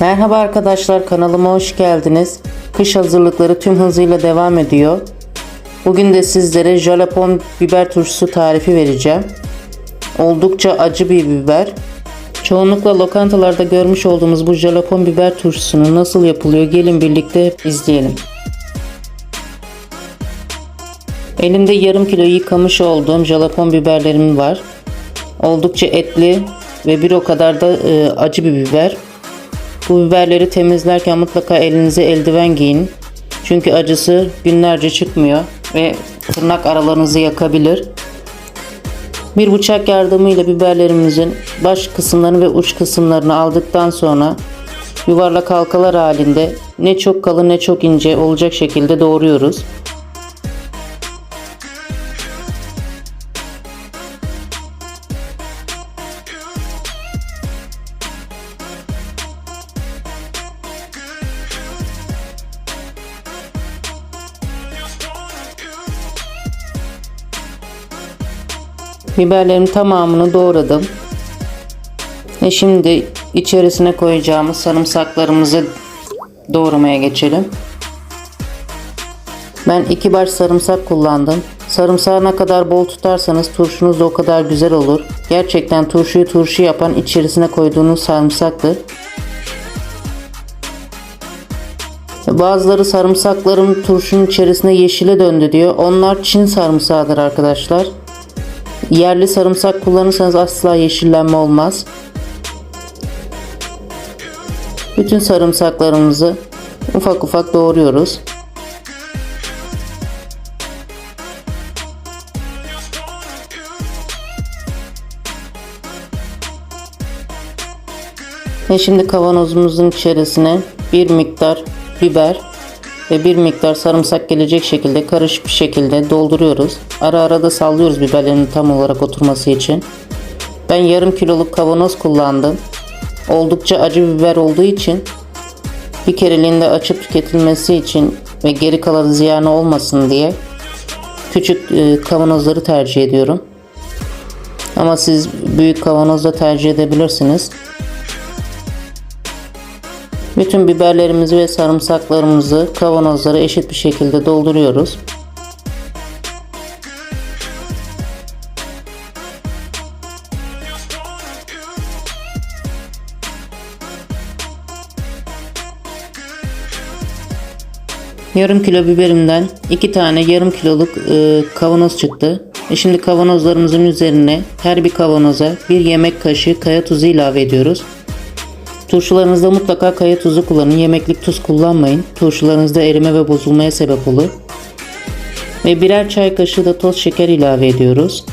Merhaba arkadaşlar kanalıma hoş geldiniz. Kış hazırlıkları tüm hızıyla devam ediyor. Bugün de sizlere jalapon biber turşusu tarifi vereceğim. Oldukça acı bir biber. Çoğunlukla lokantalarda görmüş olduğumuz bu jalapon biber turşusunu nasıl yapılıyor gelin birlikte izleyelim. Elimde yarım kilo yıkamış olduğum jalapon biberlerim var. Oldukça etli ve bir o kadar da e, acı bir biber. Bu biberleri temizlerken mutlaka elinize eldiven giyin. Çünkü acısı günlerce çıkmıyor ve tırnak aralarınızı yakabilir. Bir bıçak yardımıyla biberlerimizin baş kısımlarını ve uç kısımlarını aldıktan sonra yuvarlak halkalar halinde ne çok kalın ne çok ince olacak şekilde doğruyoruz. Biberlerin tamamını doğradım. Ve şimdi içerisine koyacağımız sarımsaklarımızı doğramaya geçelim. Ben iki baş sarımsak kullandım. Sarımsağı ne kadar bol tutarsanız turşunuz da o kadar güzel olur. Gerçekten turşuyu turşu yapan içerisine koyduğunuz sarımsaktır. Bazıları sarımsaklarım turşunun içerisine yeşile döndü diyor. Onlar Çin sarımsağıdır arkadaşlar. Yerli sarımsak kullanırsanız asla yeşillenme olmaz. Bütün sarımsaklarımızı ufak ufak doğruyoruz. Ve şimdi kavanozumuzun içerisine bir miktar biber ve bir miktar sarımsak gelecek şekilde karışık bir şekilde dolduruyoruz. Ara ara da sallıyoruz biberlerin tam olarak oturması için. Ben yarım kiloluk kavanoz kullandım. Oldukça acı biber olduğu için bir kereliğinde açıp tüketilmesi için ve geri kalan ziyanı olmasın diye küçük e, kavanozları tercih ediyorum. Ama siz büyük kavanozda tercih edebilirsiniz. Bütün biberlerimizi ve sarımsaklarımızı kavanozlara eşit bir şekilde dolduruyoruz. Yarım kilo biberimden iki tane yarım kiloluk e, kavanoz çıktı. E şimdi kavanozlarımızın üzerine her bir kavanoza bir yemek kaşığı kaya tuzu ilave ediyoruz. Turşularınızda mutlaka kaya tuzu kullanın. Yemeklik tuz kullanmayın. Turşularınızda erime ve bozulmaya sebep olur. Ve birer çay kaşığı da toz şeker ilave ediyoruz.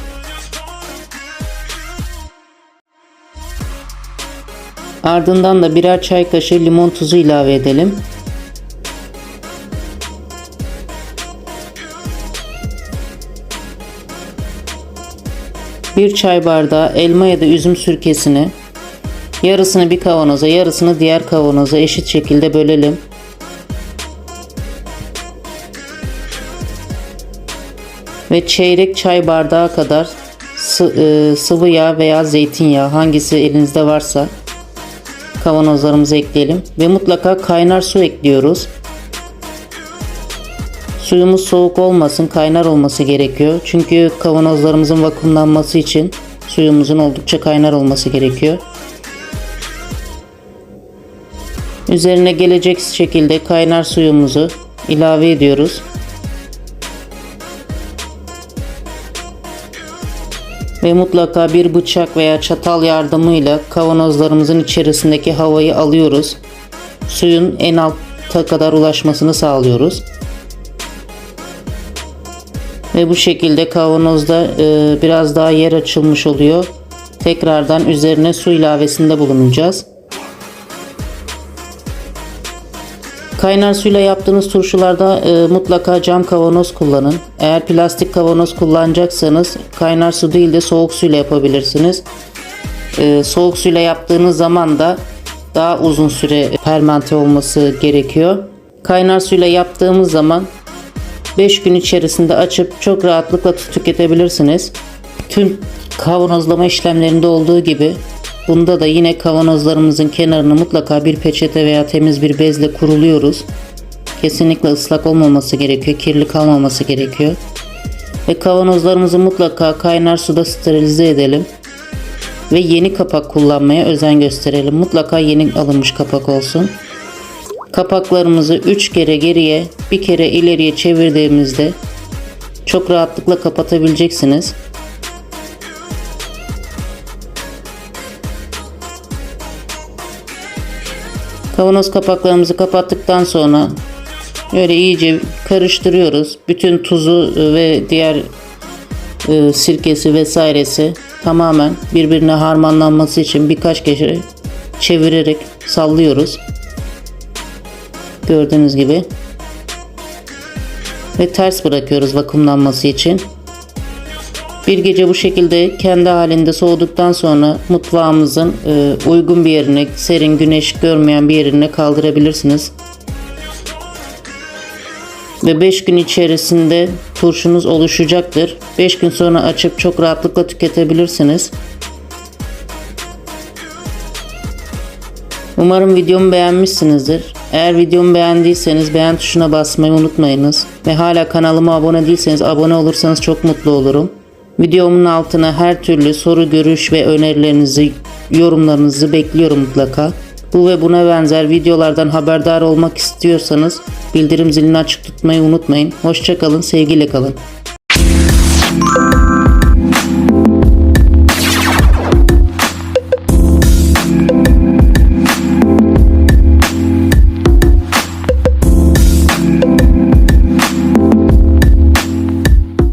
Ardından da birer çay kaşığı limon tuzu ilave edelim. Bir çay bardağı elma ya da üzüm sirkesini Yarısını bir kavanoza, yarısını diğer kavanoza eşit şekilde bölelim. Ve çeyrek çay bardağı kadar e, sıvı yağ veya zeytinyağı hangisi elinizde varsa kavanozlarımıza ekleyelim. Ve mutlaka kaynar su ekliyoruz. Suyumuz soğuk olmasın, kaynar olması gerekiyor. Çünkü kavanozlarımızın vakumlanması için suyumuzun oldukça kaynar olması gerekiyor. Üzerine gelecek şekilde kaynar suyumuzu ilave ediyoruz. Ve mutlaka bir bıçak veya çatal yardımıyla kavanozlarımızın içerisindeki havayı alıyoruz. Suyun en alta kadar ulaşmasını sağlıyoruz. Ve bu şekilde kavanozda e, biraz daha yer açılmış oluyor. Tekrardan üzerine su ilavesinde bulunacağız. Kaynar suyla yaptığınız turşularda e, mutlaka cam kavanoz kullanın. Eğer plastik kavanoz kullanacaksanız kaynar su değil de soğuk suyla yapabilirsiniz. E, soğuk suyla yaptığınız zaman da daha uzun süre fermente olması gerekiyor. Kaynar suyla yaptığımız zaman 5 gün içerisinde açıp çok rahatlıkla tüketebilirsiniz. Tüm kavanozlama işlemlerinde olduğu gibi Bunda da yine kavanozlarımızın kenarını mutlaka bir peçete veya temiz bir bezle kuruluyoruz. Kesinlikle ıslak olmaması gerekiyor, kirli kalmaması gerekiyor. Ve kavanozlarımızı mutlaka kaynar suda sterilize edelim. Ve yeni kapak kullanmaya özen gösterelim. Mutlaka yeni alınmış kapak olsun. Kapaklarımızı 3 kere geriye, bir kere ileriye çevirdiğimizde çok rahatlıkla kapatabileceksiniz. Kavanoz kapaklarımızı kapattıktan sonra böyle iyice karıştırıyoruz. Bütün tuzu ve diğer e, sirkesi vesairesi tamamen birbirine harmanlanması için birkaç kere çevirerek sallıyoruz. Gördüğünüz gibi. Ve ters bırakıyoruz vakumlanması için. Bir gece bu şekilde kendi halinde soğuduktan sonra mutfağımızın e, uygun bir yerine, serin güneş görmeyen bir yerine kaldırabilirsiniz. Ve 5 gün içerisinde turşunuz oluşacaktır. 5 gün sonra açıp çok rahatlıkla tüketebilirsiniz. Umarım videomu beğenmişsinizdir. Eğer videomu beğendiyseniz beğen tuşuna basmayı unutmayınız. Ve hala kanalıma abone değilseniz abone olursanız çok mutlu olurum. Videomun altına her türlü soru, görüş ve önerilerinizi, yorumlarınızı bekliyorum mutlaka. Bu ve buna benzer videolardan haberdar olmak istiyorsanız bildirim zilini açık tutmayı unutmayın. Hoşçakalın, sevgiyle kalın.